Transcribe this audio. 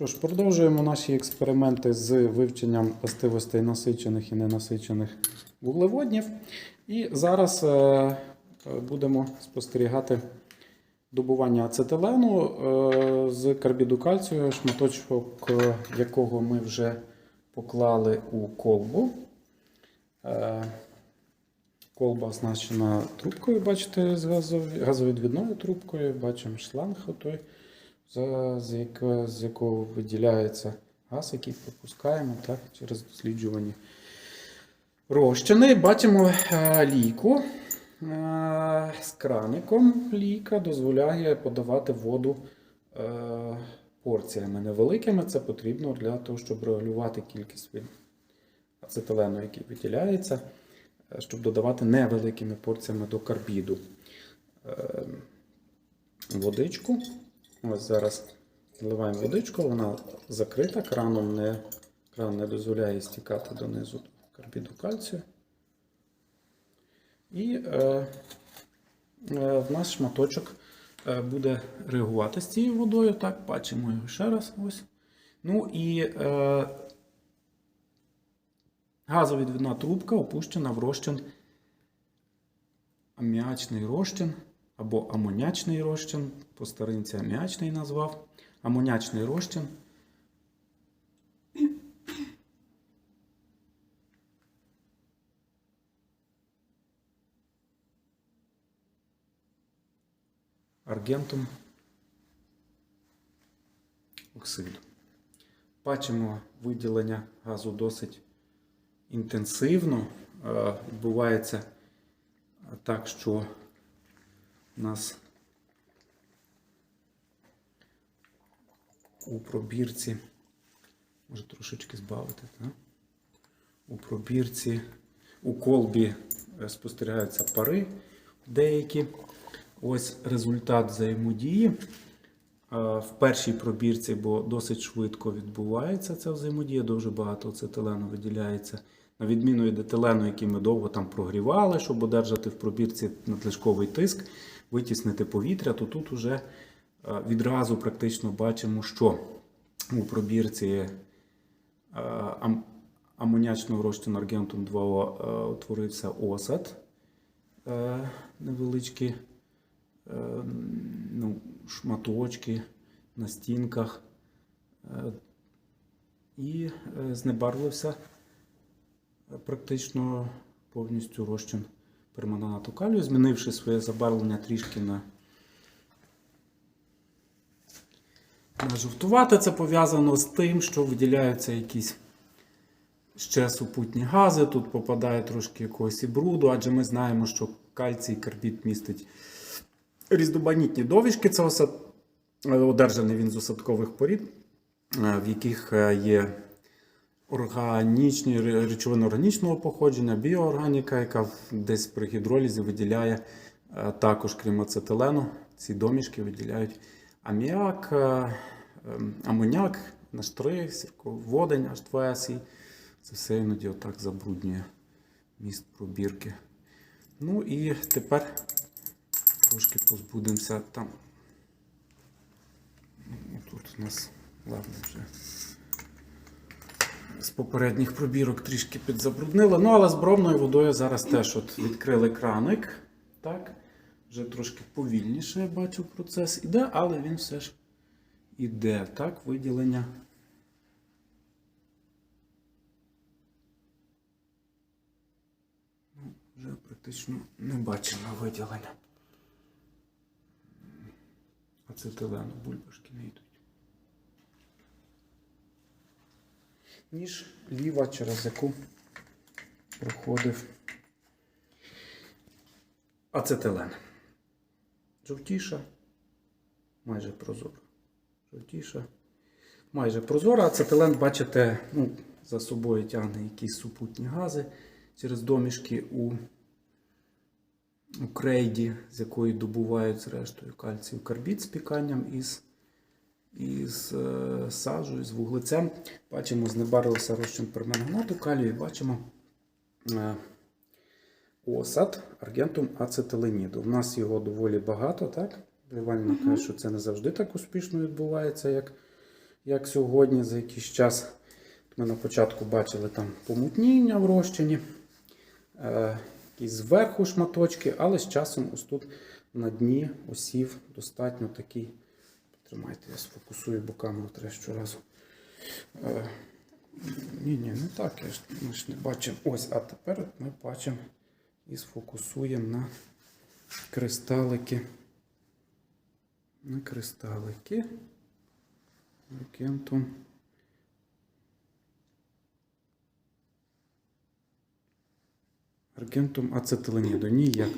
Що ж, продовжуємо наші експерименти з вивченням властивостей насичених і ненасичених вуглеводнів. І зараз е, будемо спостерігати добування ацетилену е, з карбіду кальцію, шматочок е, якого ми вже поклали у колбу. Колба оснащена трубкою, бачите, з газов- газовідвідною трубкою. Бачимо шланг, отой, з, яко- з якого виділяється газ, який пропускаємо так, через досліджувані розчини. Бачимо е, лійку е, з краником. Лійка дозволяє подавати воду е, порціями невеликими. Це потрібно для того, щоб регулювати кількість ацетилену, який виділяється, щоб додавати невеликими порціями до карбіду. Водичку. Ось зараз наливаємо водичку, вона закрита, краном не, кран не дозволяє стікати донизу карбіду кальцію. І е, е, в нас шматочок е, буде реагувати з цією водою. Так, бачимо його ще раз. Ось. Ну і е, газовідвідна трубка опущена в розчин аміачний розчин або амонячний розчин. По старинці аміачний назвав. Амонячний розчин. Аргентум оксиду. Бачимо виділення газу досить інтенсивно. Е, Відбувається так, що нас у пробірці, може трошечки збавити, так? у пробірці, у колбі е, спостерігаються пари деякі. Ось результат взаємодії. Е, В першій пробірці, бо досить швидко відбувається ця взаємодія, дуже багато ацетилену виділяється. На відміну від етилену, який ми довго там прогрівали, щоб одержати в пробірці надлишковий тиск, витіснити повітря, то тут вже е, відразу практично бачимо, що у пробірці е, амонячного розчину аргентум 2 утворився осад е, невеличкі е, ну, шматочки на стінках. Е, І е, знебарвився е, практично повністю розчин перманганату калію, змінивши своє забарвлення трішки на, на жовтувате. Це пов'язано з тим, що виділяються якісь ще супутні гази. Тут попадає трошки якогось і бруду, адже ми знаємо, що кальцій карбід містить різноманітні довішки. Це осад... одержаний він з осадкових порід, е, в яких е, є органічні речовини органічного походження, біоорганіка, яка десь при гідролізі виділяє е, також, крім ацетилену, ці домішки виділяють аміак, е, ем, амоняк, H3, сірководень, H2S. І це все іноді отак забруднює міст пробірки. Ну і тепер трошки позбудемося там. Ну, Тут у нас, ладно, вже з попередніх пробірок трішки підзабруднило. Ну, але з бромною водою зараз теж от відкрили краник. Так. Вже трошки повільніше я бачу процес іде, але він все ж іде. Так, виділення. Ну, Вже практично не бачимо виділення. Ацетилену бульбашки не йдуть. Ніж ліва, через яку проходив ацетилен. Жовтіша, майже прозора. Жовтіша, майже прозора. Ацетилен, бачите, ну, за собою тягне якісь супутні гази через домішки у, у крейді, з якої добувають зрештою кальцію карбід з піканням із, із е, сажею, з вуглецем. Бачимо, знебарився розчин перманганату калію бачимо е, осад аргентум ацетиленіду. У нас його доволі багато, так? Іванівна каже, що це не завжди так успішно відбувається, як як сьогодні, за якийсь час. Ми на початку бачили там помутніння в розчині, е, якісь зверху шматочки, але з часом ось тут на дні осів достатньо такий. Тримайте, я сфокусую, бо камеру треба щоразу. Е, ні, ні, не так. Я ж, ми ж не бачимо. Ось, а тепер ми бачимо і сфокусуємо на кристалики. На кристалики. Аргентум. Аргентум ацетиленіду. Ніяк